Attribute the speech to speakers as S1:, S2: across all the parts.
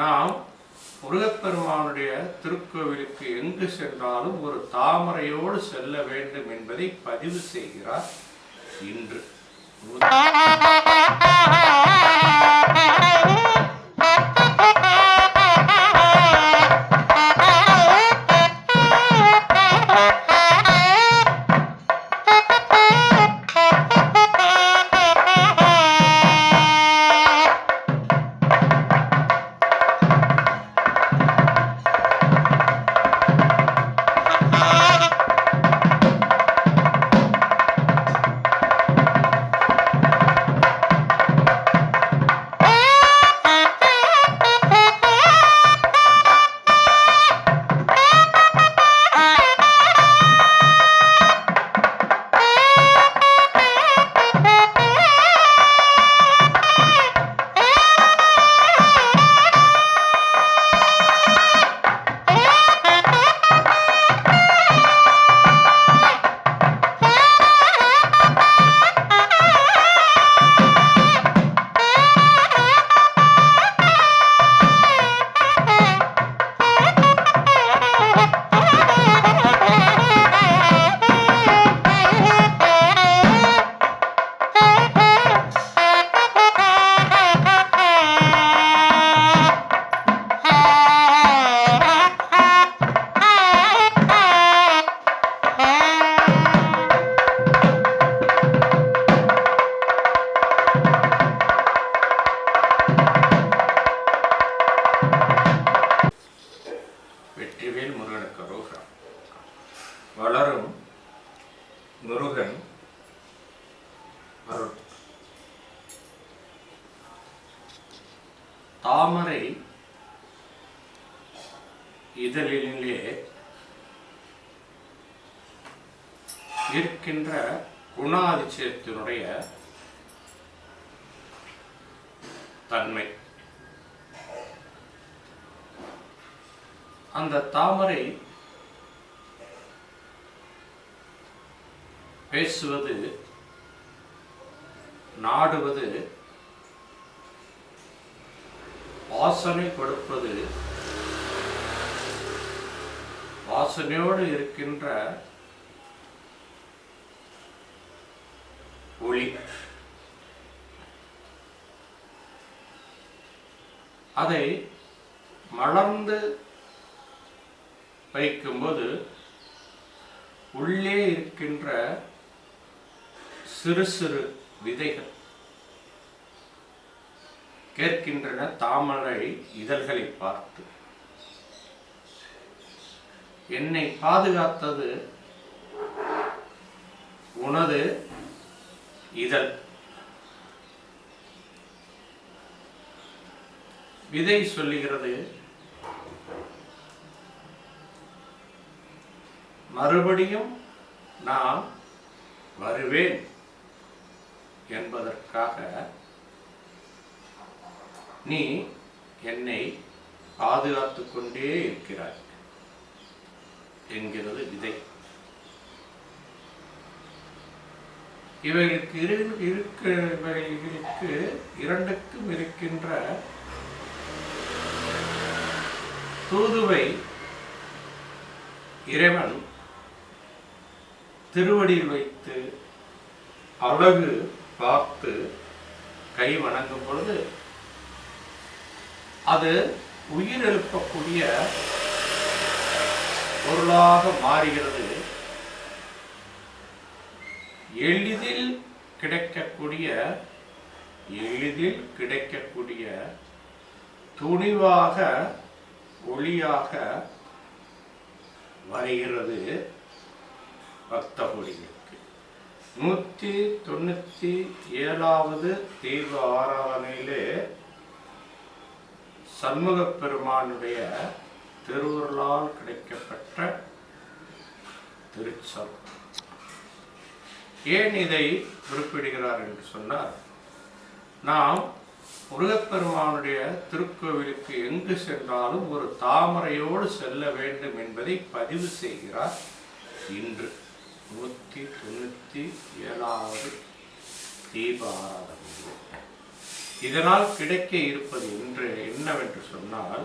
S1: நாம் முருகப்பெருமானுடைய திருக்கோவிலுக்கு எங்கு சென்றாலும் ஒரு தாமரையோடு செல்ல வேண்டும் என்பதை பதிவு செய்கிறார் இன்று. தாமரை இதழிலே இருக்கின்ற குணாதிசயத்தினுடைய தன்மை. அந்த தாமரை பேசுவது நாடுவது வாசனை கொடுப்பது வாசனையோடு இருக்கின்ற ஒளி. அதை மலர்ந்து வைக்கும்போது உள்ளே இருக்கின்ற சிறு சிறு விதைகள். கேட்கின்றன தாமரை இதழ்களை பார்த்து. என்னை பாதுகாத்தது உனது இதழ். விதை சொல்லுகிறது மறுபடியும் நான் வருவேன் என்பதற்காக நீ என்னை பாதுகாத்து கொண்டே இருக்கிறாய் என்கிறது விதை. இவைகளுக்கு இரு இருக்க இவைகளுக்கு இரண்டுக்கும் இருக்கின்ற தூதுவை இறைவன் திருவடியில் வைத்து அழகு பார்த்து கை வணங்கும் பொழுது அது உயிர் எழுப்பக்கூடிய பொருளாக மாறுகிறது. எளிதில் கிடைக்கக்கூடிய எளிதில் கிடைக்கக்கூடிய துணிவாக ஒளியாக வருகிறது பக்த கொடிகளுக்கு. நூற்றி தொண்ணூற்றி ஏழாவது தீர்வு ஆராதனையிலே சண்முகப் பெருமானுடைய திருவுருளால் கிடைக்கப்பட்ட திருச்சொல். ஏன் இதை குறிப்பிடுகிறார் என்று சொன்னால் நாம் முருகப்பெருமானுடைய திருக்கோவிலுக்கு எங்கு சென்றாலும் ஒரு தாமரையோடு செல்ல வேண்டும் என்பதை பதிவு செய்கிறார் இன்று. நூற்றி தொண்ணூற்றி ஏழாவது தீபாராதனை. இதனால் கிடைக்க இருப்பது என்று என்னவென்று சொன்னால்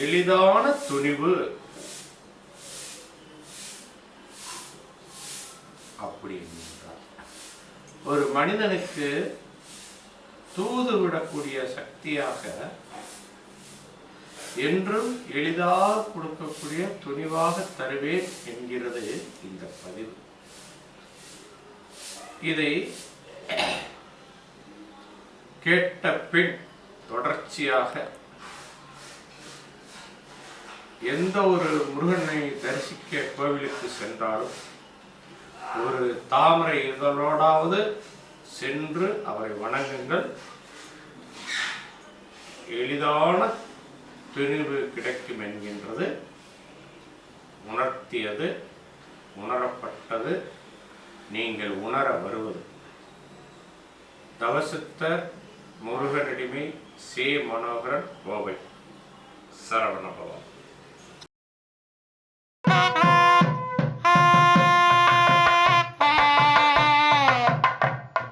S1: எளிதான துணிவு. அப்படி என்றார் ஒரு மனிதனுக்கு தூது விடக்கூடிய சக்தியாக என்றும் எளிதாக கொடுக்கக்கூடிய துணிவாக தருவேன் என்கிறது இந்த பதிவு. இதை கேட்ட பின் தொடர்ச்சியாக எந்த ஒரு முருகனை தரிசிக்க கோவிலுக்கு சென்றாலும் ஒரு தாமரை இதழோடாவது சென்று அவரை வணங்குங்கள். எளிதான துணிவு கிடைக்கும் என்கின்றது. உணர்த்தியது உணரப்பட்டது. நீங்கள் உணர வருவது. தவசித்தர் முருகனடிமை சே மனோகரன் கோவை சரவணபவம்